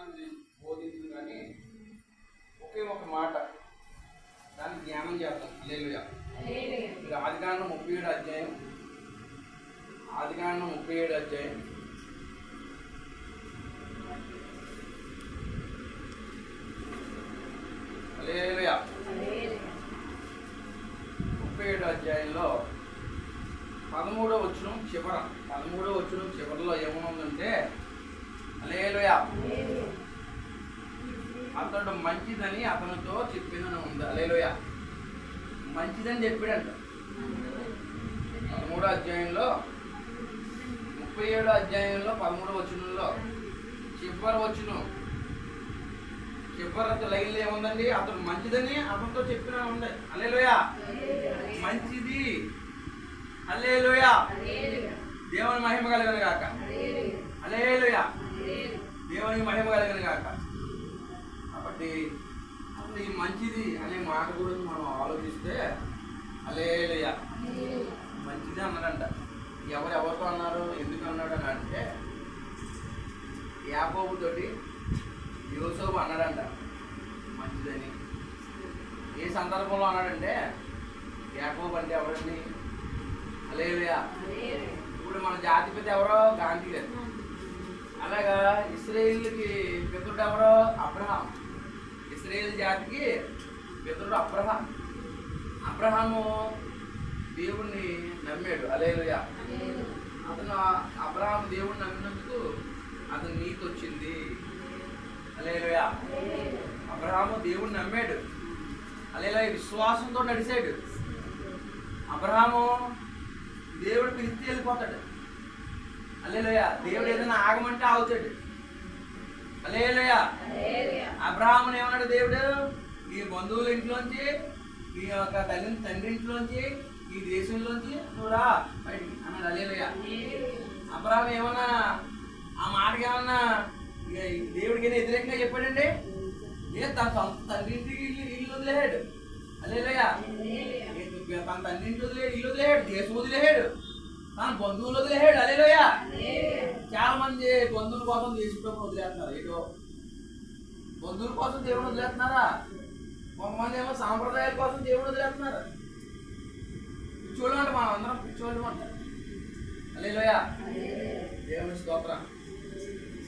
వర్తమానాన్ని బోధించింది కానీ ఒకే ఒక మాట. దాన్ని ధ్యానం చేద్దాం. లేలుగా ఇది ఆదికాండం ముప్పై ఏడు అధ్యాయం. ఆదికాండం ముప్పై ఏడు అధ్యాయం. ముప్పై ఏడు అధ్యాయంలో పదమూడో వచ్చిన చివర. పదమూడో వచ్చిన చివరిలో ఏమనుందంటే అలేలుయా అతడు మంచిదని అతనితో చెప్పిందని ఉంది. అలేలుయ మంచిదని చెప్పాడంట. పదమూడో అధ్యాయంలో ముప్పై ఏడో అధ్యాయంలో పదమూడో వచనంలో చివరి వచ్చును చివరి లైన్లో ఏముందండి? అతడు మంచిదని అతనితో చెప్పిన ఉంది. అలేలుయ మంచిది. అల్లేలుయ దేవుని మహిమ కలగను గాక. అలేలుయ దేవునికి మహిమ కలగను గాక కాబట్టి అసలు ఈ మంచిది అనే మాట గురించి మనం ఆలోచిస్తే అలేలుయ మంచిది అన్నాడంట. ఎవరు ఎవరితో అన్నారు ఎందుకు అన్నాడు అని అంటే యాకోబు తోటి యోసోబు అన్నాడంట. మంచిదని. ఏ సందర్భంలో అన్నాడంటే యాకోబు అంటే ఎవరండి? అలేలుయా ఇప్పుడు మన జాతిపిత ఎవరో గాంధీ గారు అలాగా ఇస్రాయిల్కి పితృడు ఎవరు? అబ్రహాం. ఇస్రాయేల్ జాతికి పితృడు అబ్రహాం. అబ్రహాము దేవుణ్ణి నమ్మాడు. అలేలుయ అతను అబ్రహాం దేవుణ్ణి నమ్మినందుకు అతను నీతి వచ్చింది. అలేలుయ అబ్రహాము దేవుణ్ణి నమ్మాడు. అలేలా విశ్వాసంతో నడిచాడు. అబ్రహాము దేవుడు పిలిస్తే వెళ్ళిపోతాడు అల్లేలోయ. దేవుడు ఏదైనా ఆగమంటే ఆగుతాడు. అల్లేలోయ. అబ్రహాముని ఏమన్నాడు దేవుడు? ఈ బంధువుల ఇంట్లోంచి ఈ యొక్క తల్లి తండ్రి ఇంట్లోంచి ఈ దేశంలోంచి నువ్వు రా. బయటికి అన్నాడు అల్లేలోయ. ఏమన్నా ఆ మాటకి ఏమన్నా దేవుడికి వ్యతిరేకంగా చెప్పాడండి? లేదు తన సొంత తండ్రి ఇంటికి ఇల్లు ఇల్లు వదిలేడు అల్లేలోయ. తన తండ్రి ఇంటి వదిలేడు ఇల్లు వదిలేడు దేశం వదిలేడు. కానీ బంధువులు వదిలేడు అలేలోయా చాలా మంది బంధువుల కోసం దేశం వదిలేస్తున్నారు. ఏటో? బంధువుల కోసం దేవుడు వదిలేస్తున్నారా? కొంతమంది ఏమో సాంప్రదాయాల కోసం దేవుడు వదిలేస్తున్నారు. పిచ్చోళ్ళు అంటే మనం అందరం పిచ్చోళ్ళు అంటారు అలేలోయా దేవుని స్తోత్రం.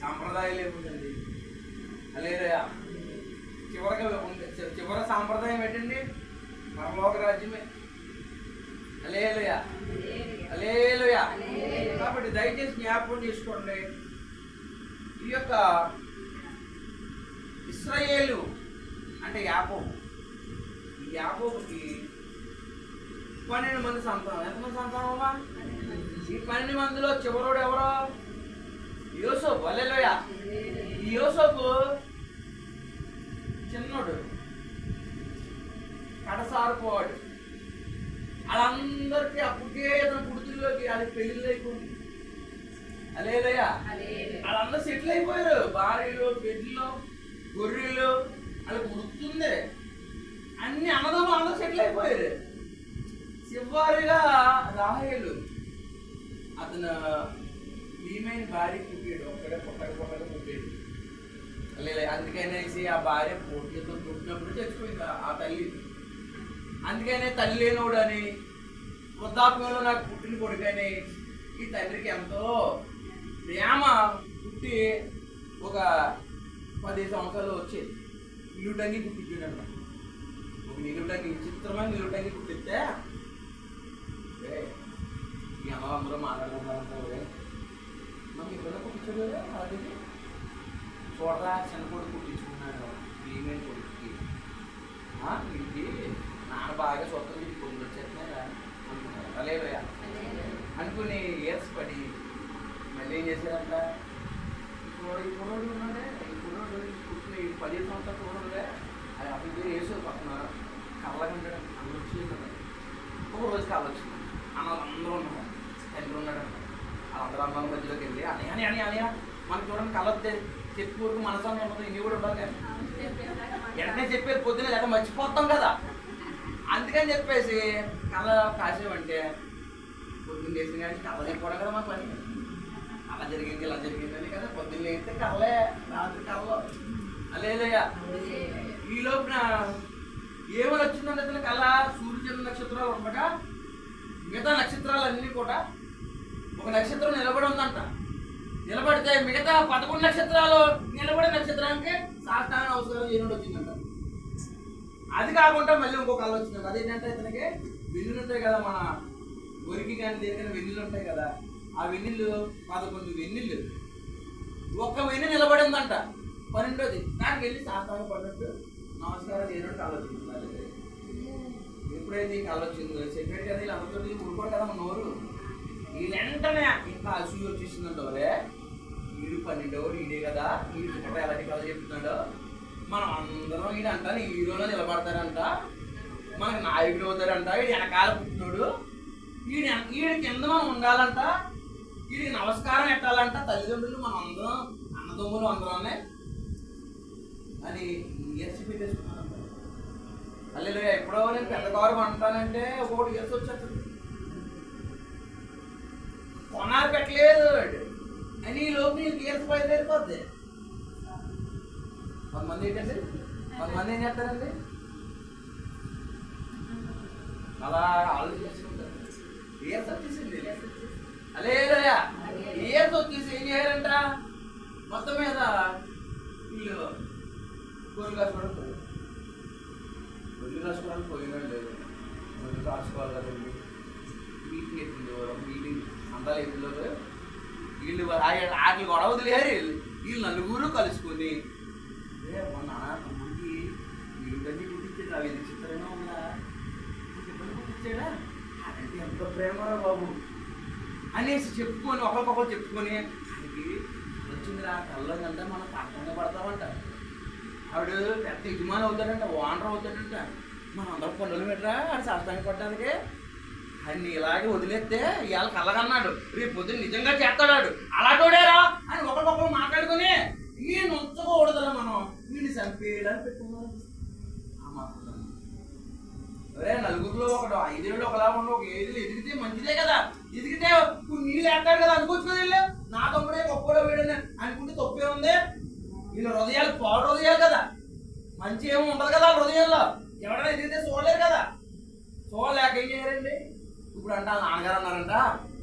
సాంప్రదాయాలు ఏముందండి? అలేలోయా చివరగా ఉంది చి- చివరి సాంప్రదాయం ఏంటండి? పరలోక రాజ్యమే. అలేలుయ కాబట్టి దయచేసి జ్ఞాపకం చేసుకోండి. ఈ యొక్క ఇస్రాయేలు అంటే యాకోబు. ఈ యాకోబుకి పన్నెండు మంది సంతానం. ఎంతమంది సంతానం అమ్మా ఈ పన్నెండు మందిలో చివరోడు ఎవరో? యోసోపు. అలేలోయ ఈ యోసోపు చిన్నోడు. కడసారిపోవాడు వాళ్ళందరికీ అప్పటికే తన పుడుతుల్లోకి వాళ్ళకి పెళ్ళిళ్ళు అయిపోయింది అలేదయ్యా వాళ్ళందరూ సెటిల్ అయిపోయారు. భార్యలు పెళ్ళిళ్ళు గొర్రెలు వాళ్ళకి గుర్తుంది. అన్ని అన్నదమ్ములు అందరూ సెటిల్ అయిపోయారు. చివరిగా రాహేలు అతను భీమైన భార్య పుట్టాడు. ఒక్కడే పుట్టక పుట్టక పుట్టాడు. లేదు అందుకనేసి ఆ భార్య పోటీతో పుట్టినప్పుడు చచ్చిపోయింది. ఆ తల్లి. అందుకనే తల్లి లేనోడు అని వృద్ధాప్యంలో నాకు పుట్టిన కొడుకని ఈ తండ్రికి ఎంతో ప్రేమ పుట్టి ఒక పది సంవత్సరాలు వచ్చేది. నిలుటంగి పుట్టించాడు ఒక నిలుటంగి విచిత్రమైన నిలుటంగి పుట్టిస్తే ఈ అమ్మ అందరూ మాట్లాడుకుంటారు మాకు ఇక్కడ పుట్టించాడు కదా అది చూడరా చిన్న కొడుకు పుట్టించుకున్నాడు. ఈమెయిల్ కొడుకుకి. ఆ, వీడికి నాన్న బాగా సొంతం వీడికి కొన్ని వచ్చేస్తున్నారా అనుకున్నారు అనుకుని ఇయర్స్ పడి మళ్ళీ ఏం చేశారంట? ఇప్పుడు ఈ కుర్రోడు ఉన్నాడే ఈ కుర్రోడు పుట్టిన ఈ పదిహేను సంవత్సరాల కుర్రోడులే అది అతని పేరు వేసే పక్కన కళ్ళకంటాడు అందరూ వచ్చి ఒక రోజు కళ్ళ వచ్చింది. అన్న అందరూ ఉన్నారు. తండ్రి ఉన్నాడు. వాళ్ళందరూ అమ్మాయి మధ్యలోకి వెళ్ళి అని అని అని అని మనకు చూడండి కళ్ళ చెప్పి మనసు ఉంటుంది. ఇన్ని కూడా ఉండాలి వెంటనే చెప్పేది పొద్దున లేక మర్చిపోతాం కదా. అందుకని చెప్పేసి కళ్ళ కాసేవంటే పొద్దున్న చేసిన కానీ కళ్ళ చెప్పడం కదా మా పని. అలా జరిగింది ఇలా జరిగింది అని కదా పొద్దున్న అయితే కళ్ళే రాత్రి కళ్ళలో లేదయ్యా ఈ లోపల ఏమో వచ్చిందంటే అతని కళ సూర్యచంద్ర నక్షత్రాలు ఉండగా మిగతా నక్షత్రాలన్నీ కూడా ఒక నక్షత్రం నిలబడి ఉందంట. నిలబడితే మిగతా పదకొండు నక్షత్రాలు నిలబడే నక్షత్రానికి సాష్టాంగ అవసరం చేయడం వచ్చిందంట అది కాకుండా మళ్ళీ ఇంకో కళ వచ్చిందంట అదేంటంటే ఇతనికి వెన్నులు ఉంటాయి కదా మన గొరికి కానీ దేనికైనా వెన్నులు ఉంటాయి కదా. ఆ వెన్నులు పదకొండు వెన్నులు. ఒక్క వెన్ను నిలబడి ఉందంట. పన్నెండోది. దానికి వెళ్ళి సాష్టాంగ పడినట్టు నమస్కారం చేయడం కళ ఎప్పుడైతే ఈ కళ చెప్పాడు కదా వీళ్ళందరితో ఊరుకోడు కదా మన నోరు. ఈ వెంటనే ఇంకా అసూయ వచ్చేసిందంటే వీడు పన్నెండోడు ఈడే కదా. వీడు ఎలాంటి కథ చెప్తున్నాడు. మనం అందరం వీడు అంట హీరోలో నిలబడతారంట. మనకి నాయకుడు అవుతారంట వీడు వెనకాల పుట్టినోడు. వీడి వీడి కింద మనం ఉండాలంట. వీడికి నమస్కారం పెట్టాలంట. తల్లిదండ్రులు మనం అందరం అన్నదమ్ములు అందరమే. అని ఎస్సీ పెట్టేసుకున్నాను అల్లెలు ఎప్పుడో నేను పెద్ద కారు అంటానంటే ఒకటి ఇయర్స్ వచ్చేస్తుంది. కొనాలి పెట్టలేదు అని ఈ లోపు నీకు ఇయర్స్ బయలుదేరిపోద్ది కొంతమంది ఏంటండి? కొంతమంది ఏం చేస్తారండి? అలా ఆలోచిస్తుంటారు. ఇయర్స్ వచ్చేసింది అలే ఇయర్స్ వచ్చేసి ఏం చేయాలంట? మొత్తం మీద వీళ్ళు గొర్రెలు కాసుకోవడం పోయారు. గొర్రెలు కాసుకోవడానికి పోయినా లేదు. గొర్రెలు కాసుకోవాలి కదండి. మీటింగ్ ఎత్తుంది మీటింగ్ అందాలు ఎత్తిలో వీళ్ళు ఆటలు గొడవ వదిలేరు. వీళ్ళు నలుగురు కలుసుకొని ఏ మొన్న తమ్ముడికి వీళ్ళు గడ్డి కుట్టించాడు అవి చిత్రంగా ఉందా చెప్పండి కుట్టించాడా అదంటే ఎంత ప్రేమరా బాబు అనేసి చెప్పుకొని ఒకరికొకరు చెప్పుకొని ఆయనకి ఆ కల్లో కంటే మనం కష్టంగా పడతామంట. ఆవిడ పెద్ద యజమాని అవుతాడంట ఓనర్ అవుతాడంట. మనం అందరం పనులు పెట్టరా ఆడు శాస్త్రానికి పడ్డానికి అన్ని ఇలాగే వదిలేస్తే ఇవాళ కళ్ళగన్నాడు రేపు పొద్దున్న నిజంగా చేస్తాడాడు. అలాంటోడేరా? అని ఒకరికొకరు మాట్లాడుకుని ఈయన ఉంచకూడదురా మనం. వీడిని చంపేయడానికి పెట్టుకున్నాం అరే నలుగురిలో ఒకడు ఐదేళ్ళు ఒకలా ఉండి ఒక ఏళ్ళు ఎదిగితే మంచిదే కదా. ఎదిగితే ఇప్పుడు నీళ్ళు వేస్తాడు కదా అనుకోవచ్చు కదా వెళ్ళా? నా తమ్ముడే గొప్పలో వీడని అనుకుంటే తప్పే ఉంది. వీళ్ళ హృదయాలు పాడు హృదయాలు కదా. మంచి ఏమి ఉండదు కదా హృదయంలో హృదయాల్లో. ఎవరైనా ఎదిగితే చూడలేరు కదా. చూడలేక ఏం చేయారండి? ఇప్పుడు అంటే వాళ్ళ నాన్నగారు అన్నారంట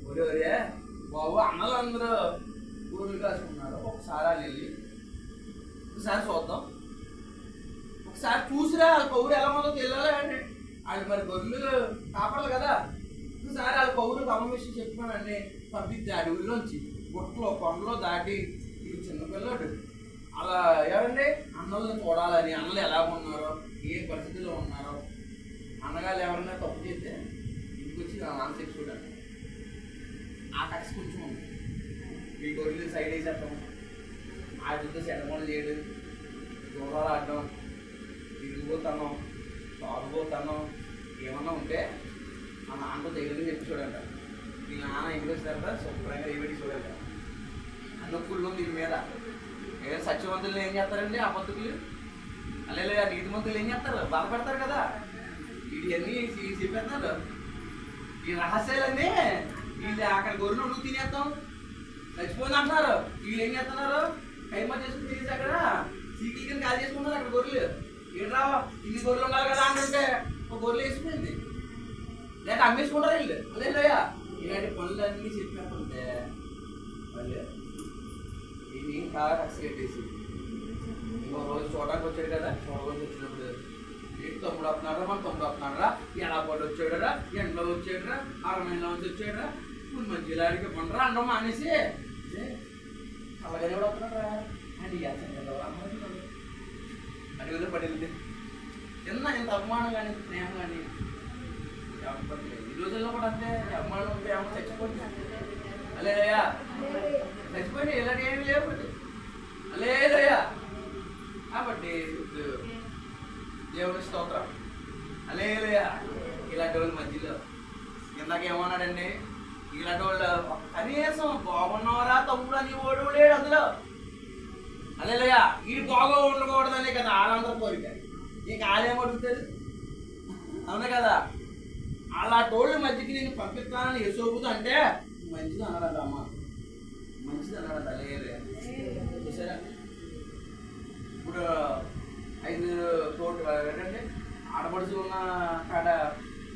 ఒరే ఒరే బాబు అన్నలు అందరూ ఊర్లు కాసుకున్నారు ఒకసారి వాళ్ళు వెళ్ళి ఒకసారి చూద్దాం. ఒకసారి చూసిరా వాళ్ళ కౌరు ఎలా ఉందో తెలియాలి వాళ్ళు మరి గొర్రెలు కాపాడాలి కదా. ఒకసారి వాళ్ళ పౌరులు అమ్మ విషయం చెప్పానండి పంపిద్ది అడవుల్లోంచి గుట్టలో కొండలో దాటి ఇది చిన్నపిల్లడు అలా ఏమండి అన్నలను చూడాలని. అన్నలు ఎలా ఉన్నారో ఏ పరిస్థితిలో ఉన్నారో. అన్నగారు ఎవరైనా తప్పు చేస్తే ఇంటికి వచ్చి నా నాన్న చెప్పి ఆ టక్స్ కొంచెం ఉంది ఈ గొర్రెలు సైడ్ వేసేస్తాం జుట్టు సెటమోలు చేయడం. దూరాలు ఆడడం. ఇరిగిపోతాను తాగుపోతాను ఏమన్నా ఉంటే మా నాన్నతో దగ్గర చెప్పి చూడంట మీ నాన్న ఇంగ్లీష్ వచ్చిన శుభ్రంగా ఏమిటి చూడంట అన్నప్పుల్లో దీని మీద. ఏ సత్యవంతులు ఏం చేస్తారండి? అబద్ధకులు? అల్లే నీతిమంతులు ఏం చేస్తారు? బాధపడతారు కదా. ఇవన్నీ చెప్పేస్తారు ఈ రహస్యాలన్నీ వీళ్ళు అక్కడ గొర్రెలు నువ్వు తినేస్తాం. చచ్చిపోయింది అంటున్నారు. వీళ్ళు ఏం చేస్తున్నారు? కైమా చేసుకుని తినేసి అక్కడ సీకిల్ కాల్ చేసుకుంటారు అక్కడ గొర్రెలు. ఏంట్రా? ఇన్ని గొర్రెలు ఉండాలి కదా అంటుంటే ఒక గొర్రెలు వేసిపోయింది లేక అమ్మేసుకుంటారు వీళ్ళు అదేంటయ్యా ఇలాంటి పనులన్నీ చెప్పినట్టుంటే వాళ్ళు ఇది ఇంకా కక్ష కట్టేసి ఇంకో రోజు చూడడానికి వచ్చాడు కదా చూడడానికి వచ్చినప్పుడు ఏంటి తమ్ముడు వస్తున్నాడు మన తమ్ముడు వస్తున్నాడురా ఎలా పడి వచ్చాడురా ఎండలో వచ్చాడురా అరమైలో నుంచి వచ్చాడురా ఇప్పుడు మంచిగా అడిగి పండరా అండం మానేసి ఏ, అలాగనే కూడా వస్తున్నాడురా అని చేస్తాను కదా అడవిలో పడింది చిన్న ఇంత అభిమానం కానీ ఇంత ప్రేమ కానీ ఎవరికి లేదు. ఈ రోజుల్లో కూడా అంతే. అభిమానం ప్రేమ చచ్చిపోయింది. అలేదయ్యా చచ్చిపోయింది ఇలాంటి ఏమి లేవు అలేదయ్యా కాబట్టి ఇప్పుడు దేవుడి స్తోత్రం. అలేదయ్యా ఇలాంటి వాళ్ళు మధ్యలో. ఇందాక ఏమన్నాడండి? ఇలాంటి వాళ్ళు కనీసం బాగున్నవరా తమ్ముడు అని ఓడు లేడు అందులో. అలేదయ్యా ఈ బాగా ఉండకూడదనే కదా ఆనందం కోరిక. నీకు ఆలయం అడుగుతారు అవునా కదా? అలా టోళ్ళ మధ్యకి నేను పంపిస్తానని యశోబుతో అంటే మంచిది అన్నాడు అమ్మ మంచిది అన్నాడు తల్లి చూసారా? ఇప్పుడు ఐదు తోటి ఏంటంటే ఆడపడుచులు ఉన్న కాడ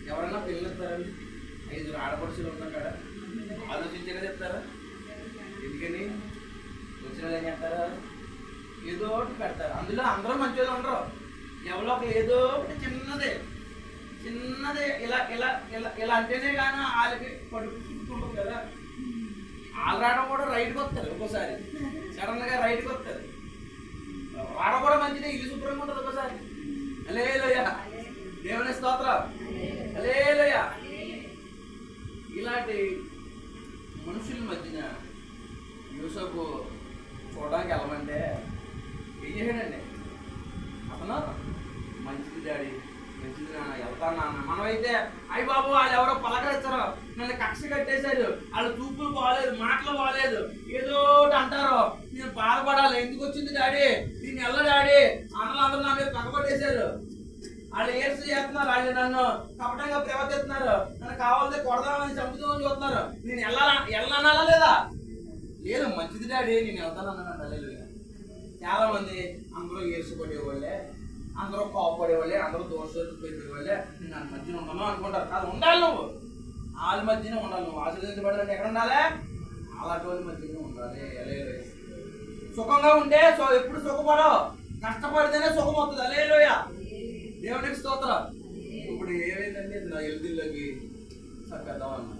ఎవరైనా పిల్లలు ఐదు ఆడపడుచులు ఉన్న కాడ ఆలోచించగా చెప్తారా ఎందుకని? వచ్చిన ఏం చెప్తారా ఏదో ఒకటి పెడతారు. అందులో అందరూ మంచిగా ఉండరు. ఎవరో ఒకరు ఏదో ఒకటి చిన్నదే. చిన్నదే ఇలా ఇలా ఇలా ఇలా అంటేనే కానీ వాళ్ళకి పడుకుంటుంది కదా. వాళ్ళు రావడం కూడా రైట్కి వస్తారు ఒక్కోసారి. సడన్గా రైట్కి వస్తారు. వాడ కూడా మంచిదే ఇల్లు శుభ్రంగా ఉంటుంది ఒకసారి అలేలోయ దేవుని స్తోత్రం. అలేలోయ ఇలాంటి మనుషుల మధ్యన యూసఫ్ చూడడానికి వెళ్ళమంటే ఏం చేశాడండి అతను మంచిది డాడీ మంచిది నాన్న మనమైతే అయ్యి బాబు వాళ్ళు ఎవరో పలకరించరు నన్ను కక్ష కట్టేశారు. వాళ్ళ చూపులు బాగాలేదు మాటలు బాగాలేదు ఏదో ఒకటి అంటారు. నేను బాధపడాలి. ఎందుకు వచ్చింది డాడీ? దీన్ని వెళ్ళ డాడీ? అన్నలు అందరూ నా మీద పక్కపట్టేశారు వాళ్ళు ఏడ్స్ చేస్తున్నారు. వాళ్ళు నన్ను కపటంగా ప్రవర్తిస్తున్నారు. నన్ను కావాలంటే కొడదామని చంపుదామని చూస్తున్నారు. నేను వెళ్ళాలా వెళ్ళాలా లేదా? లేదు మంచిది డాడీ. నేను వెళ్తానన్నాను అల్లెలు లేదు చాలా మంది అందరూ ఏడ్చుకునేవాళ్ళే అందరూ కోపడేవాళ్ళే అందరూ దోషం పెట్టేవాళ్ళే దాని మధ్యన ఉన్నాను అనుకుంటారు. కాదు ఉండాలి నువ్వు. వాళ్ళ మధ్యనే ఉండాలి నువ్వు. ఆశీర్వదించబడాలంటే ఎక్కడ ఉండాలి? అలాంటి వాళ్ళ మధ్యనే ఉండాలి. అలే సుఖంగా ఉంటే సో ఎప్పుడు సుఖపడవు. కష్టపడితేనే సుఖం వస్తుంది. అలేలోయ దేవునికి స్తోత్రం. ఇప్పుడు ఏమైందంటే నా ఎల్దిల్లోకి చంపేద్దాం అన్నా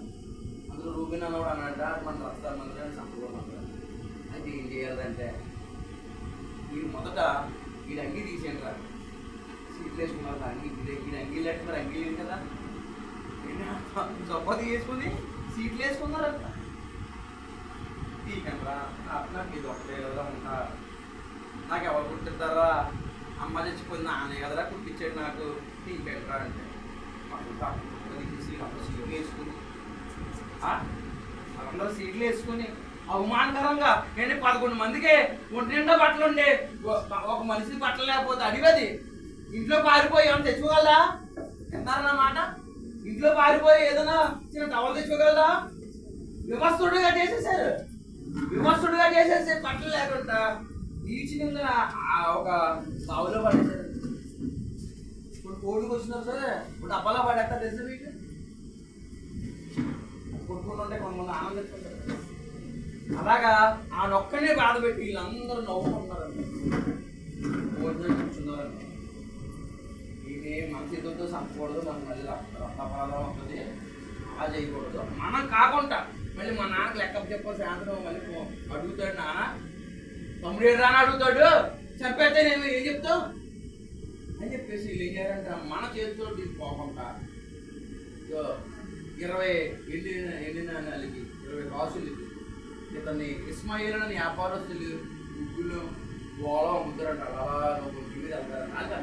అందులో రూబిన్ అన్నవాడు అన్నట మన రక్తాలు మన సంపూర్ణ అయితే ఏం చేయాలంటే మీరు మొదట వీడి అంగి తీసేయండి రా. సీట్లు వేసుకున్నారు అంగీ అంగి వీడి లేకపోతే లేదు కదా? చొప్ప తీసుకుని సీట్లు వేసుకున్నారు అంట రా నాకు ఇది ఒకటే కదా ఉంటా. నాకు ఎవరు కుట్టిస్తారా అమ్మ చచ్చిపోయింది నాన్న కదరా కుట్టించాడు నాకు. టీ రా అంటే సీట్లు వేసుకుని అందరూ సీట్లు వేసుకుని అవమానకరంగా ఏంటి పదకొండు మందికి ఒంటి నిండా బట్టలు ఉండే ఒక మనిషి బట్టలు లేకపోతే అడిగది ఇంట్లో పారిపోయి ఏమైనా తెచ్చుకోగలరా? అన్నారన్నమాట ఇంట్లో పారిపోయి ఏదైనా చిన్న టవల్ తెచ్చుకోగలరా? విమర్శుడుగా చేసేసారు విమర్శుడుగా చేసేసి పట్టలు లేకుండా ఈచినంగా ఒక బావులో పడేసారు ఇప్పుడు కోడికి వచ్చినారు సరే ఇప్పుడు డబ్బాలో పడేస్తా తెలుసు మీకు? కొట్టుకుంటుంటే కొంతమంది ఆనందిస్తుంటారు అలాగా ఆ నొక్కనే బాధ పెట్టి వీళ్ళందరూ నవ్వుకుంటున్నారు. భోజనం కూర్చున్నారండి ఇది మన చేతులతో చంపకూడదు మనకు మళ్ళీ రక్త అవుతుంది అలా చేయకూడదు మనం కాకుండా మళ్ళీ మా నాన్నకు లెక్క చెప్ప సాయంత్రం మళ్ళీ అడుగుతాడు నాన్న తమ్ముడు ఏడు రాని అడుగుతాడు చంపేస్తే నేను ఏం చెప్తావు అని చెప్పేసి వీళ్ళు ఏం చేయాలంటే మన చేతితో తీసుకోకుండా ఇరవై ఎండిన ఎండిన నెలకి ఇరవై కాసులు ఇతన్ని ఇస్మాయిల్ అని వ్యాపారస్తులు ముగ్గులు గోళ అమ్ముతారంట అలా గుడ్డి మీద వెళ్తారని అది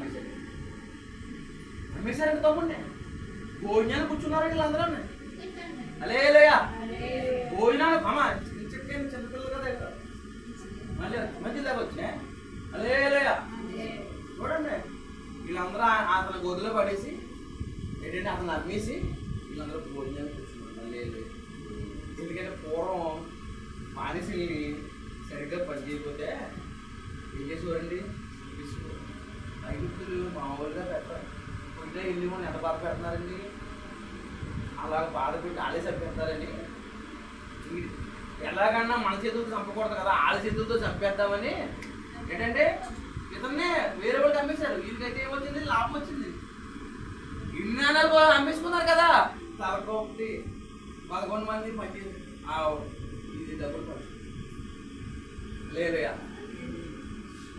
అమ్మేశారంట తమ్ముడిని? భోజనాలు కూర్చున్నారండి వీళ్ళందరూ అలేలోయా. భోజనాలు అమ్మ చిన్న చిన్నపిల్లలు కదా ఇక్కడ. మళ్ళీ మంచి దాకా వచ్చినాయి అలేలోయా. చూడండి. వీళ్ళందరూ అతని గొద్దులో పడేసి ఏంటంటే అతను అమ్మేసి వీళ్ళందరూ భోజనాలు కూర్చున్నారు. మళ్ళీ ఎందుకంటే పూర్వం బానిసల్ని సరిగ్గా పని చేయకపోతే ఏం చేసేవారండి? చూపించేవారు. ఐగుప్తులు మామూలుగా పెట్టారు ఇంట్లో ఇల్లు మనం ఎంత బాధ పెడుతున్నారండి? అలా బాధ పెట్టి వాళ్ళే చంపేస్తారండి ఎలాగన్నా మన చేతులతో చంపకూడదు కదా వాళ్ళ చేతులతో చంపేద్దామని ఏంటంటే ఇతన్నే వేరే వాళ్ళకి అమ్మేశారు. వీళ్ళకైతే ఏమొచ్చింది? లాభం వచ్చింది. ఇన్నాళ్ళు అమ్మేసుకున్నారు కదా. తలకొకటి పదకొండు మంది మంచి ఇది డబ్బులు ఖర్చు లేదయ్యా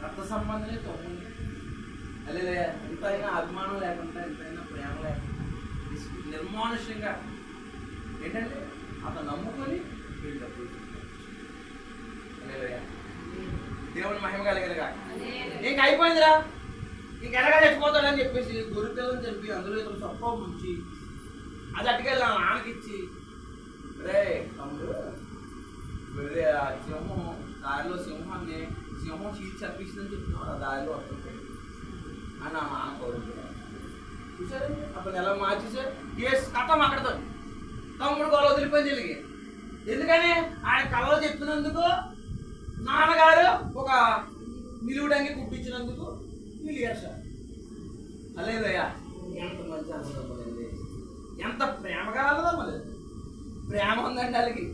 రక్త సంబంధమే తొమ్మిది ఎంతైనా అభిమానం లేకుండా ఎంతైనా ప్రేమ లేకుండా నిర్మానుష్యంగా ఏంటంటే అతను నమ్ముకొని వీళ్ళు డబ్బులు దేవుని మహిమ కలిగినగా. ఇంక అయిపోయిందిరా. ఇంక ఎలాగా చచ్చిపోతాడని చెప్పేసి గొర్రె పిల్లని చెప్పి అందులో ఇతను సొప్ప ముంచి అది అట్టుకెళ్ళి నాన్నకిచ్చి రే తమ్ముడు గొర్రె ఆ సింహం దారిలో సింహాన్ని సింహం చీచి చంపించిందని చెప్తున్నారు ఆ దారిలో వస్తుంది అని ఆ నాన్న కోరుకుంటున్నాడు చూసారు అతను ఎలా మార్చేసారు కేసు కథం అక్కడతో. తమ్ముడు గొడవ వదిలిపోయింది వీళ్ళకి. ఎందుకని? ఆయన కళలో చెప్పినందుకు నాన్నగారు ఒక నిలువుడంగి కుట్టించినందుకు వీళ్ళు ఏడ్చారు. అలేదయ్యా ఎంత మంచి అన్నదమ్ములండి ఎంత ప్రేమ కలదమ్ములు ప్రేమ ఉందండి వాళ్ళకి.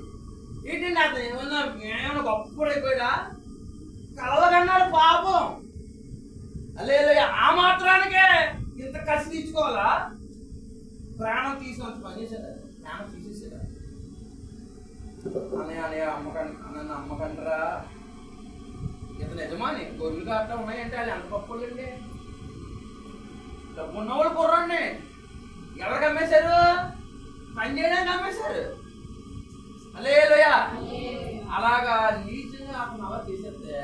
ఏంటండి అతను? ఏమన్నా ఏమన్నా గొప్పడైపోయాడా కలవ కన్నాడు పాపం అలేదయ్యా ఆ మాత్రానికే ఇంత కసి తీర్చుకోవాలా ప్రాణం తీసుకొని పని చేశాడు ప్రాణం తీసేసాడు అన్నయ్య అన్నయ్య అమ్మకండి నన్ను అమ్మకండ్రా. ఇతను యజమాని గొర్రెలు కాస్త ఉన్నాయంటే అది ఎంత గొప్పలండి డబ్బు ఉన్నవాళ్ళు కుర్రండి ఎవరికి అమ్మేశారు? పని చేయడానికి అమ్మేశారు. అలేలోయ అలాగా నీచంగా అతను అలా చేసేస్తే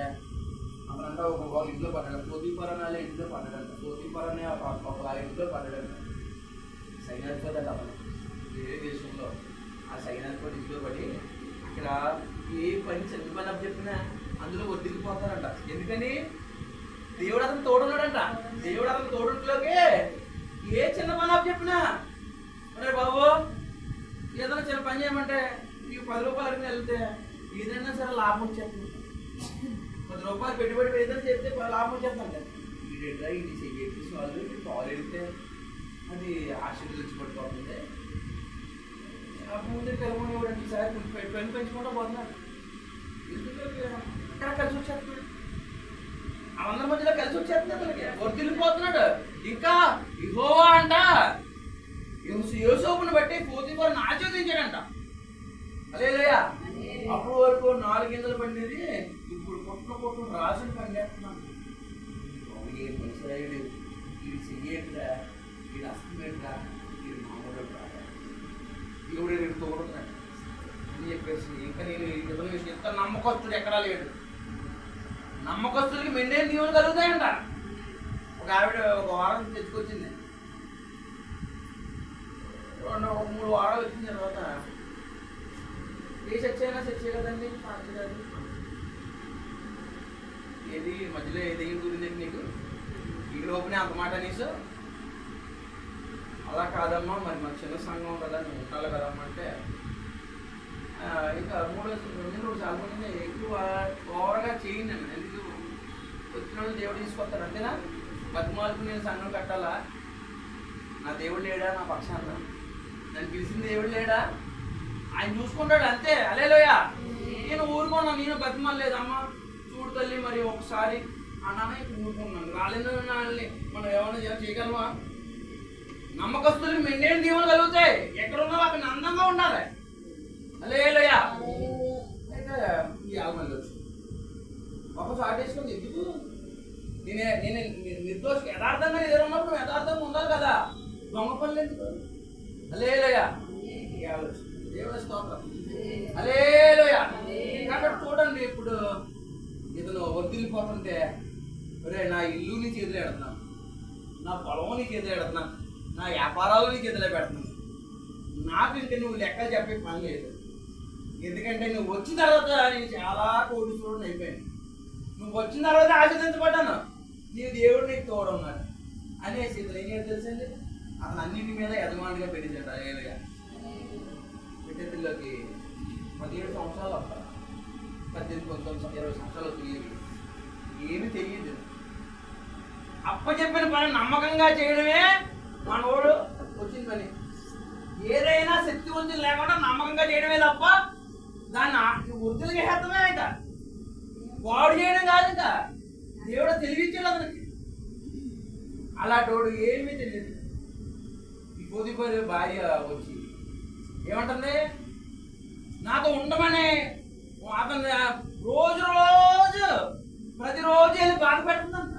అతను అంటే ఒక వాళ్ళ ఇంట్లో పడ్డాడు. పోతీపరణ అనే ఇంట్లో పడ్డాడు. పోతీపరణ ఒక ఒక ఇంట్లో పడ్డాడు. సైనాధిపతి అతను వేరే దేశంలో ఆ సైనాధిపతి ఇంట్లో పడి ఇక్కడ ఏ పని చిన్న పని అప్పు చెప్పినా అందులో ఒడ్డికిపోతారంట ఎందుకని? దేవుడు అతను తోడున్నాడంట. దేవుడు అతను తోడుంట్లోకి ఏ చిన్న పని అప్పు చెప్పినా అరే బాబు ఏదైనా చిన్న పని చేయమంటే ఈ పది రూపాయలు అడిగిన వెళ్తే ఏదైనా సరే లాభం వచ్చేస్తుంది. పది రూపాయలు పెట్టుబడి ఏదైనా చేస్తే లాభం వచ్చేస్తుందంట. ఇదేంటా ఇది చెయ్యి వాళ్ళు పాలు వెళ్తే అది ఆశీర్వదించబడిపోతుంది. ముందే తెలమని ఇవ్వడానికి ఈసారి కొంచెం పె- పెన్ను పెంచుకుంటూ పోతున్నారు ఇక్కడ కలిసి వచ్చేస్తున్నాడు. అందరి మధ్యలో కలిసి వచ్చేస్తున్నాడు అతనికి. వర్దిల్లిపోతున్నాడు ఇంకా ఇగోవా అంట. యోసు- యోసేపుని బట్టి పోతీఫర్ ఆచోదించాడంట లేయా అప్పుడు వరకు నాలుగు గింజలు పండేది. ఇప్పుడు పొట్ల పొట్టు రాసులు పండేస్తున్నాను ఏ మనుషుడు ఇది చెయ్యేట్రా ఇది అస్తమేట్రా ఇది మామూలు దేవుడు నేను తోడున్నాడు అని చెప్పేసి ఇంకా నేను ఇతను విషయం నమ్మకస్తుడు ఎక్కడా లేడు. నమ్మకస్తుడికి మెండే దీవులు కలుగుతాయంట. ఒక ఆవిడ ఒక వారం తెచ్చుకొచ్చింది. రెండు ఒక మూడు వారాలు వచ్చిన తర్వాత ఏ చర్చ చచ్చే కదండి? పార్టీ గారు ఏది మధ్యలో ఏ దెయ్యం గురించి నీకు? ఈ లోపలే అంత మాట అనేసి అలా కాదమ్మా మరి మన చిన్న సంఘం కదా నువ్వు ఉండాలి కదమ్మా అంటే. ఇంకా మూడో రెండు మూడు చాలా మంది ఎక్కువ ఓవర్గా చేయండి అన్న ఎందుకు? వచ్చిన వాళ్ళు దేవుడు తీసుకొస్తారు అంతేనా? బతిమాలకు నేను సంఘం కట్టాలా? నా దేవుడు లేడా నా పక్షాన? నన్ను పిలిచిన దేవుడు లేడా? ఆయన చూసుకుంటాడు అంతే. అలేలోయ నేను ఊరుకున్నా నేను బతిమాలు లేదమ్మా చూడు తల్లి మరి ఒకసారి. అన్నానే ఊరుకున్నాను రాలేదు వాళ్ళని? మనం ఏమైనా చేయగలమా? నమ్మకస్తులకి మెండేని దీవులు కలుగుతాయి. ఎక్కడ ఉన్నావు అక్కడ అందంగా ఉండాలి. అలేలోయ అయితే ఈ ఆల్మంది వచ్చి ఒక షార్ట్ వేసుకొని ఎందుకు? నేనే నేను నిర్దోష యథార్థంగా ఎదురు ఉన్నప్పుడు నువ్వు యథార్థంగా ఉండాలి కదా. దొంగ పనులు ఎందుకు? అలేలోయ ఈ ఆలోచన స్తోత్రం. అలేలోయ కాబట్టి చూడండి ఇప్పుడు ఇతను వర్దిల్లిపోతుంటే ఒరే నా ఇల్లు నుంచి చేతిలో పెడుతున్నాను. నా పొలం నీ చేతిలో పెడుతున్నాను. నా వ్యాపారాలు నీకు చేతిలో పెడుతున్నాను. నాకు ఇంక నువ్వు లెక్క చెప్పే పని లేదు. ఎందుకంటే నువ్వు వచ్చిన తర్వాత నేను చాలా కోటి చూడండి అయిపోయాను. నువ్వు వచ్చిన తర్వాత ఆశీర్దించబడ్డాను నీ దేవుడు నీకు తోడున్నాడు అనేసి ఇతను ఏం తెలుసండి? అతను అన్నింటి మీద యజమానిగా పెట్టించాడు పిల్ల పిల్లలకి పదిహేడు సంవత్సరాలు వస్తారు పద్దెనిమిది పంతొమ్మిది ఇరవై సంవత్సరాలు తెలియదు. ఏమి తెలియదు. అప్పచెప్పిన పని నమ్మకంగా చేయడమే మనోడు వచ్చిన పని. ఏదైనా శక్తి ఉంది లేకుండా నమ్మకంగా చేయడమే తప్ప దాన్ని వృద్ధులు హేతమే ఇక వాడు చేయడం కాదు ఇంకా. దేవుడు తెలివిచ్చాడు అతనికి. అలాంటి ఏమీ తెలియదు. ఈ పోదిపోయి భార్య వచ్చి ఏమంటుంది? నాతో ఉండమని. అతను రోజు రోజు ప్రతిరోజు వెళ్ళి బాధ పెడుతుందంట.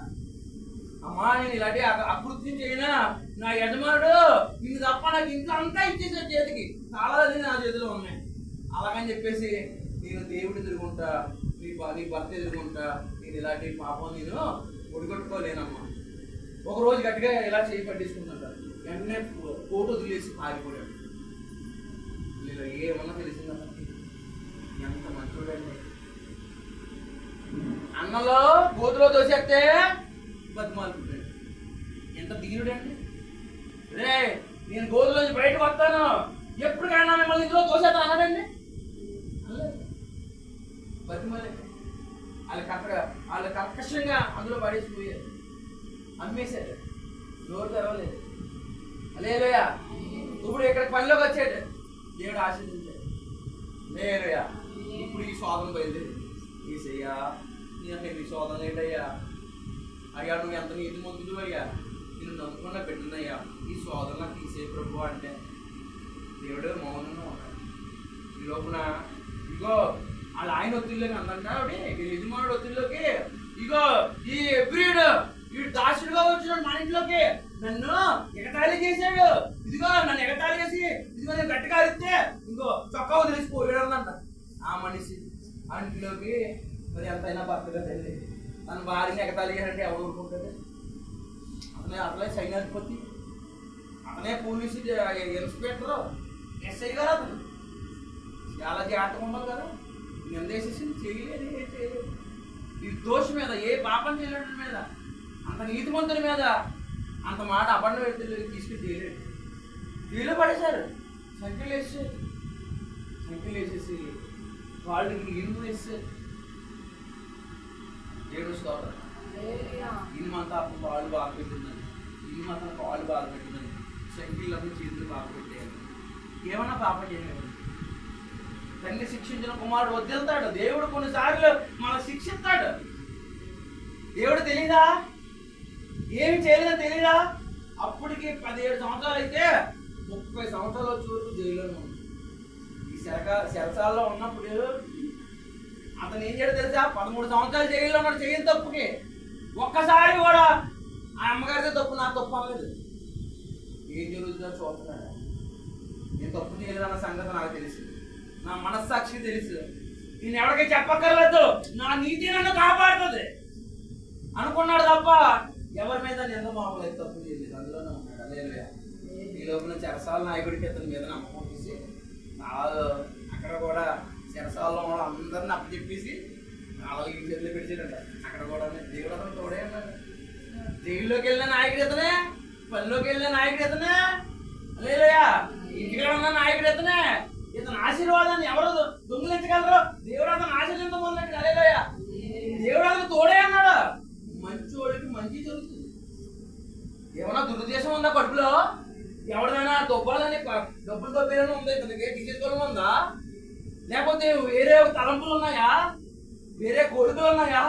అమ్మా నేను ఇలాంటి అక- అకృత్యం చేయనా? నా యజమానుడు నిన్ను తప్ప నాకు ఇంట్లో అంతా ఇచ్చేసాడు చేతికి. చాలా నా చేతిలో ఉన్నాయి. అలాగని చెప్పేసి నేను దేవుడు ఎదుర్కొంటా నీ నీ భర్త ఎదుర్కొంటా నేను ఇలాంటి పాపం నేను ఒడిగొట్టుకోలేనమ్మా. ఒక రోజు గట్టిగా ఇలా చేయి పట్టించుకుందంట. వెంటనే ఫోటో వదిలేసి పారిపోయాడు నేను ఏమన్నా తెలిసిందా ఎంత మంచోడండి. అన్నలో గోతులో దోసేస్తే బతిమాలుకుంటాడు. ఎంత ధీరుడండి. రే నేను గోధులోంచి బయటకు వస్తాను. ఎప్పటికైనా మిమ్మల్ని ఇంట్లో దోసేస్తా అన్నాడండి? బతిమలే. వాళ్ళకి అక్కడ వాళ్ళు కర్కశంగా అందులో పడేసిపోయారు అమ్మేశారు నోరు తెరవలేదు. లేలుయా ఇప్పుడు ఇక్కడ పనిలోకి వచ్చాడు. దేవుడు ఆశీర్వదించాడు. లేలుయా ఇప్పుడు ఈ శోధన బయలుదేరి. ఈసయ్యా నేను ఈ శోధన ఏంటయ్యా? అయ్యా నువ్వు ఎంత నీతి ముందు అయ్యా నేను నమ్ముకున్న బిడ్డనయ్యా. ఈ శోధన తీసే ప్రభు అంటే దేవుడు మౌనంగా ఉన్నాడు. ఈ లోపున ఇగో వాళ్ళ ఆయన ఒత్తిళ్ళకి అందంట వీళ్ళ యజమానుడు ఒత్తిళ్ళకి ఇగో ఈ ఎబ్రియుడు వీడు దాసుడుగా వచ్చినాడు మన ఇంట్లోకి. నన్ను ఎగతాళి చేశాడు. ఇదిగో నన్ను ఎగతాళి చేసి ఇదిగో నేను గట్టిగా అరిస్తే ఇంకో చొక్కా వదిలేసిపోయాడంట ఆ మనిషి ఆ ఇంట్లోకి మరి ఎంతైనా భర్తగా తల్లి. తన భార్యని ఎగతాళి చేయాలంటే ఎవరు ఊరుకుంటుంది అతనే అతనే సైన్యాధిపతి అతనే పోలీసు ఇన్స్పెక్టర్ ఎస్ఐ గారు అతను. చాలా జాగ్రత్తగా ఉండాలి కదా. నిందేసేసింది చేయలేదు ఏం చేయలేదు. ఈ దోషి మీద ఏ పాపం చేయలేడు మీద అంత నీతిమంతుని మీద అంత మాట అబండ వ్యక్తులు తీసుకుని చేయలేడు వీలు పడేశారు. సంఖ్యలు వేసేసారు. సంఖ్యలు వేసేసి వాళ్ళకి ఇనుము వేసారు ఏడు ఇల్లు మాత్రం అప్పుడు కాళ్ళు బాగా పెట్టిందని ఇల్లు మాత్రం కాళ్ళు బాగా పెట్టిందని సంఖ్యలకు చేతులు బాగా పెట్టేయాలి ఏమన్నా పాపం చేయలేదు తల్లి శిక్షించిన కుమారుడు వదిలుతాడు దేవుడు కొన్నిసార్లు మనం శిక్షిస్తాడు దేవుడు తెలీదా ఏమి చేయలేదో తెలీదా అప్పటికి పదిహేడు సంవత్సరాలు అయితే ముప్పై సంవత్సరాల చూపు జైల్లోనే ఉంది ఈ శరక శరసాల్లో ఉన్నప్పుడు అతను ఏం చేయడం తెలుసా పదమూడు సంవత్సరాలు జైల్లో ఉన్నాడు చేయని తప్పుకి ఒక్కసారి కూడా ఆ అమ్మగారితో తప్పు నా తప్పు అవ్వలేదు. ఏం జరుగుతుందో చూస్తున్నాడు నేను తప్పు చేయలేదన్న సంగతి నాకు తెలుసు. నా మనస్సాక్షి తెలుసు. నేను ఎవరికి చెప్పక్కర్లేదు. నా నీతి నన్ను కాపాడుతుంది. అనుకున్నాడు తప్ప ఎవరి మీద నింద మామూలు తప్పు చేయలేదు. అందులోనే ఉన్నాడు. అదే ఈ లోపల చెరసాల నాయకుడికి ఇతని మీద నమ్మకం తీసి నాలో అక్కడ కూడా చెరసాలలో కూడా అందరిని అప్పచెప్పేసి నాలుగు చెట్లు చేతులు పెట్టాడంట అక్కడ జైల్లోకి వెళ్ళిన నాయకుడు ఇతనే పనిలోకి వెళ్ళిన నాయకుడు ఇతనే లేదయ్యా ఇంటికాడ ఉన్న నాయకుడు ఇతనే ఇతని ఆశీర్వాదాన్ని ఎవరు దొంగిలించగలరు? దేవుడు అతను ఆశీర్వించమన్నట్టు అలేదయ్యా దేవుడు అతను తోడే అన్నాడు మంచోడికి మంచి జరుగుతుంది. ఏమన్నా దురుద్దేశం ఉందా కడుపులో? ఎవరిదైనా దొబ్బాలని డబ్బులు దొబ్బేయాలని ఉందా? ఇతనికి తీసేసుకోవాలని ఉందా? లేకపోతే వేరే తలంపులు ఉన్నాయా? వేరే కోరికలు ఉన్నాయా?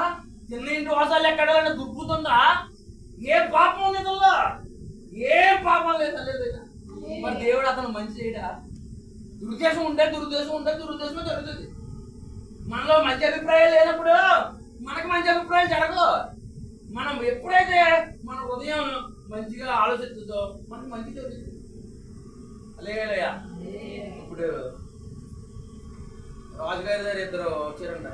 చిన్న ఇంటి వాసాలు ఎక్కడాలని దుబ్బుతుందా? ఏ పాపం ఇతనిలో? ఏ పాపం లేదు. మరి దేవుడు అతను మంచి చేయడా? దురుద్దేశం ఉంటే దురుద్దేశం ఉంటే దురుద్దేశమే జరుగుతుంది మనలో మంచి అభిప్రాయాలు లేనప్పుడు మనకు మంచి అభిప్రాయాలు జరగదు మనం ఎప్పుడైతే మన హృదయం మంచిగా ఆలోచిస్తుందో మనకు మంచి జరుగుతుంది. అలేలయ్యా ఇప్పుడు రాజుగారి దగ్గర ఇద్దరు వచ్చారంట.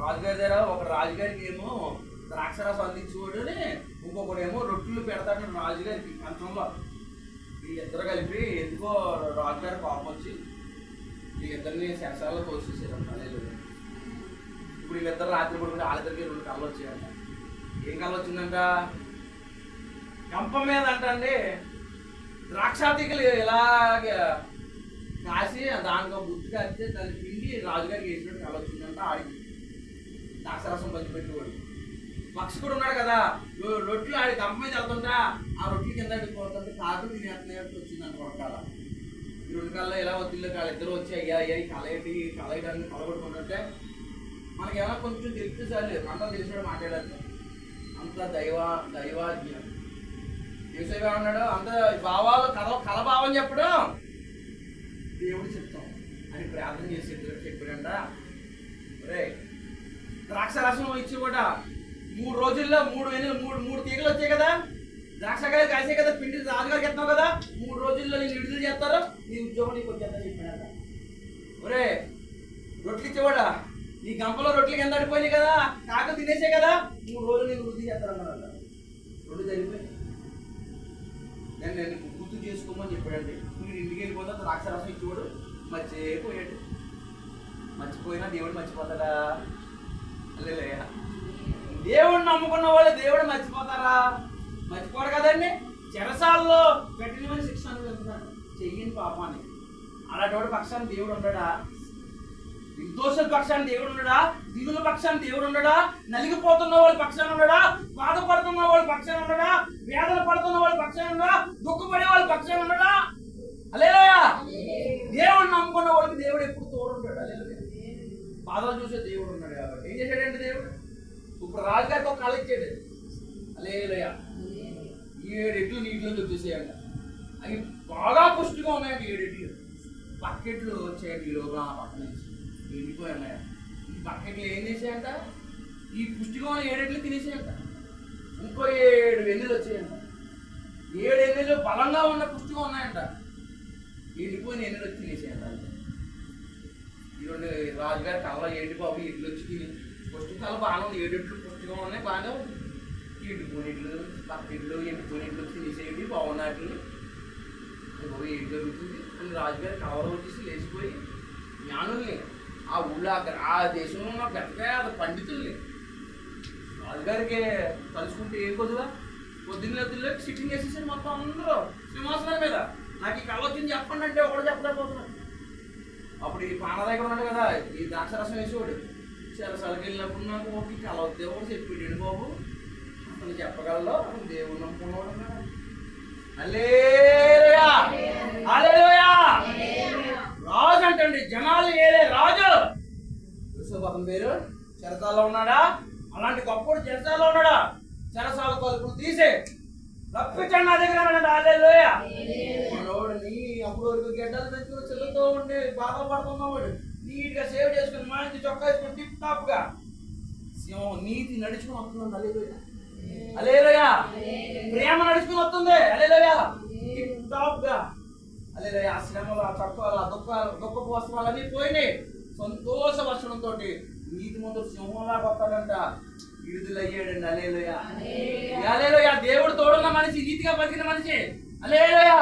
రాజుగారి దగ్గర ఒక రాజుగారికి ఏమో ద్రాక్షరసం అందించేవాడు ఇంకొకటి ఏమో రొట్టెలు పెడతాడు రాజుగారికి కంచంలో వీళ్ళిద్దరు కలిపి ఎందుకో రాజుగారి కోపం వచ్చి వీళ్ళిద్దరిని శంసాలలో తోసేసారంట హల్లెలూయా. ఇప్పుడు వీళ్ళిద్దరు రాత్రి పడుకుంటే వాళ్ళిద్దరికి రెండు కళ్ళు వచ్చాయంట. ఏం కళ్ళు వచ్చిందంట? కంప మీద అంటండి. ద్రాక్షాతికలు ఇలాగ కాసి దాంట్లో బుద్ధి కాస్తే దాన్ని పిండి రాజుగారికి వేసినట్టు కళ్ళు వచ్చిందంట. ఆడికి ద్రాక్షరసం పంచిపెట్టేవాడు కూడా ఉన్నాడు కదా. రొట్టెలు ఆడి కంప మీద వెళ్తుంటా ఆ రొట్టెలు కింద పోతుంటే కాదు తినేస్తున్నట్టు వచ్చిందంట కొడకాల ఈ రెండు కళ్ళ ఇలా వద్దుల్లో కాళ్ళు ఇద్దరు వచ్చి అయ్యా అయ్యా ఈ కళ ఏంటి? కలగొట్టుకుంటుంటే మనకి ఏమైనా కొంచెం తెలిస్తే చాలు. అంతా తెలిసినాడు మాట్లాడాలి అంత దైవ దైవాజ్ఞ యేసయ్య ఉన్నాడు? అంత భావాలు కల కలభావం చెప్పడం దేవుడు చెప్తాం. అని ప్రార్థన చేసి ఇద్దరు చెప్పాడంట రే ద్రాక్ష రసం ఇచ్చి కూడా మూడు రోజుల్లో మూడు ఎన్ని మూడు మూడు తీగలు వచ్చాయి కదా. ద్రాక్షకాయలు కాసే కదా పిండి రాజుగారికి ఎత్తావు కదా. మూడు రోజుల్లో నేను విడుదల చేస్తారు. నీ ఉద్యోగం నీకు వచ్చేద్దని చెప్పాడు ఒరే రొట్టెలు ఇచ్చేవాడా? నీ గంపలో రొట్టెలు కింద అడిపోయినాయి కదా. కాక తినేసే కదా. మూడు రోజులు నేను వృద్ధి చేస్తారన్నాడంట రెండు జరిగిపోయి నేను నేను గుర్తు చేసుకోమని చెప్పాడండి. నేను ఇంటికి వెళ్ళిపోతా ద్రాక్ష రసం ఇచ్చేవాడు మర్చిపోయాడు మర్చిపోయినా దేవుడు మర్చిపోతాడా? దేవుడు దేవుడిని నమ్ముకున్న వాళ్ళు దేవుడు మర్చిపోతారా? మర్చిపోరు కదండి. చెరసాల్లో కఠినమైన శిక్ష అనుభవిస్తున్నాడు చెయ్యని పాపాన్ని. అలాంటి పక్షాన్ని దేవుడు ఉండడా? నిర్దోషుల పక్షాన్ని దేవుడు ఉండడా? దిగుల పక్షాన్ని దేవుడు ఉండడా? నలిగిపోతున్న వాళ్ళ పక్షాన్ని ఉండడా? బాధపడుతున్న వాళ్ళ పక్షాన్ని ఉండడా? వేదన పడుతున్న వాళ్ళ పక్షాన్ని ఉండడా? దుఃఖపడే వాళ్ళ పక్షాన్ని ఉండడా? అలేలోయా దేవుడు నమ్ముకున్న వాళ్ళకి దేవుడు ఎప్పుడు తోడుంటాడు? అలేలోయా బాధలు చూసే దేవుడు ఉన్నాడు ఏం చేశాడంటే దేవుడు? ఇప్పుడు రాజుగారికి ఒక కళ ఇచ్చాడు అలేలోయా ఏడు ఎట్లు నీటిలో వచ్చేసేయండి. అవి బాగా పుష్టిగా ఉన్నాయండి ఏడెట్లు. బకెట్లు వచ్చాయండి ఈ లోపల పక్కన నుంచి. ఎండిపోయి ఈ బకెట్లు ఏం చేసాయంట? ఈ పుష్టిగా ఉన్న ఏడెట్లు తినేసాయంట. ఇంకో ఏడు వెన్నెలు వచ్చాయంట. ఏడు ఎన్నెలు బలంగా ఉన్న పుష్టిగా ఉన్నాయంట. ఎండిపోయిన ఎన్నెలు వచ్చి తినేసాయంట ఈ రెండు రాజుగారి కళ్ళ ఏంటి బాబు? ఇడ్లు వచ్చి తినేసి పుస్తకాలు బాగానే ఉంది. ఏడెట్లు పుష్టిగా ఉన్నాయి. బాగానే ఉంది. ఎండిపోయినట్లు బకెట్లు ఎండిపోయినట్లు తినేసేయండి బాగున్నట్లు బాబు ఏం జరుగుతుంది. అని రాజుగారి కవర్ వచ్చేసి లేచిపోయి జ్ఞానుల్ని ఆ ఊళ్ళో ఆ ఆ దేశంలో ఉన్న పెద్ద పెద్ద పండితుల్ని రాజుగారికి తలుచుకుంటే ఏం కొద్దుగా? పొద్దున్న ఎద్దుల్లో సిట్టింగ్ వేసేసారు మొత్తం అందరూ. సింహాసనం మీద. నాకు ఈ కళ వచ్చింది చెప్పండి అంటే ఒకడు చెప్పలేకపోతున్నాడు. అప్పుడు ఈ పాన దగ్గర ఉన్నాడు కదా ఈ ద్రాక్షరసం వేసేవాడు. చెరసాలకు వెళ్ళినప్పుడు నాకు ఈ కళ వద్దే ఒకటి చెప్పాడు బాబు. అతను చెప్పగలదో అతను దేవుడు నమ్ముకున్నాడు రాజు అంటండి జనాలు ఏలే రాజు. అతని పేరు. చెరసాల్లో ఉన్నాడా? అలాంటి గొప్పడు చెరసాల్లో ఉన్నాడా? చెరసాల తలుపులు తీసే రప్పించండి నా దగ్గర అప్పుడు వరకు గడ్డలు పెంచుకుని చెల్లుతో ఉండి బాధపడుతున్నవాడు నీట్గా సేవ్ చేసుకుని మంచి చొక్కా వేసుకుని టిప్ టాప్గా సింహం నీతి నడుచుకుని వస్తున్నాడు హల్లెలూయా అలేలోయా ప్రేమ నడుచుకుని వస్తుంది అలేలోయా టిప్ టాప్గా అలేలోయా ఆ శ్రమలు చొక్కాలు ఆ దుఃఖాలు దుఃఖపు వస్త్రాలన్నీ పోయినాయి. సంతోష వర్షంతో నీతి ముందు సింహంలా కొత్తాడంట విడుదలయ్యాడండి అలేలోయా అలేలోయా దేవుడు తోడున్న మనిషి నీతిగా బతికిన మనిషి. అలేలోయా